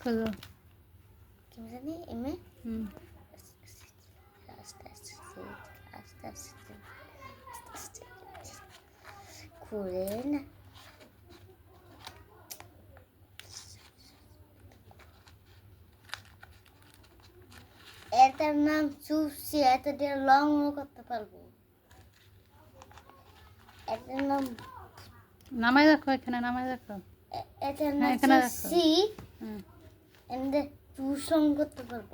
খোঁজো কি জানি এমে হুম আস্তে আস্তে আস্তে আস্তে আস্তে আস্তে খুলে না এটার নাম সুসি এটা দিয়ে লং করতে পারবো এটার নাম নামাই রাখো এখানে নামাই রাখো এ- এটার হ্যাঁ, নাম এখানে রাখো। সুসি হুম এমনি লং করতে পারব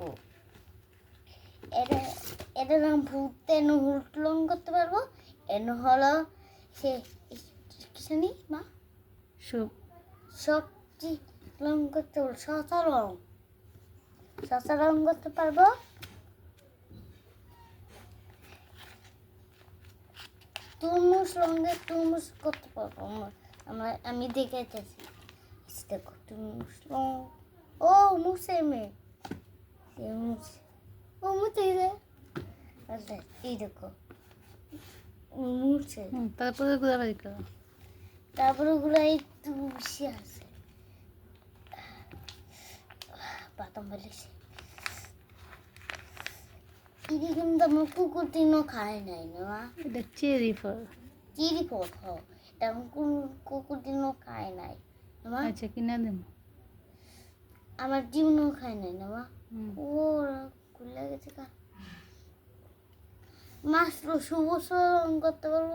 এটা এটার নাম ভূত এনে হুলট করতে পারব এন হলো সে কিসানি মা সব সবজি লং করতে পারব শশা লং শশা করতে পারব তুরমুজ লঙ্গে তুরমুজ করতে পারব আমার আমি দেখে যাচ্ছি দেখো তুরমুজ লং ও মুছে মে সে মুছে ও মুছে আচ্ছা এই দেখো মুছে তারপরে ঘোরাবাড়ি করো তারপরে ওগুলো একটু বেশি আছে বাদাম বলেছে ইদি কিন্তু আমার কুকুর দিনও খায় নাই না এটা চেরি ফল পথ তেমন কোন কুকুর দিনও খায় নাই আচ্ছা কিনে দেবো আমার জীবনও খায় নাই না মা। ও খুলে গেছে কা মাত্র সবুজ রং করতে পারব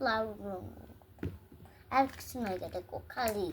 লাল রং। আর কিছু নয় খালি।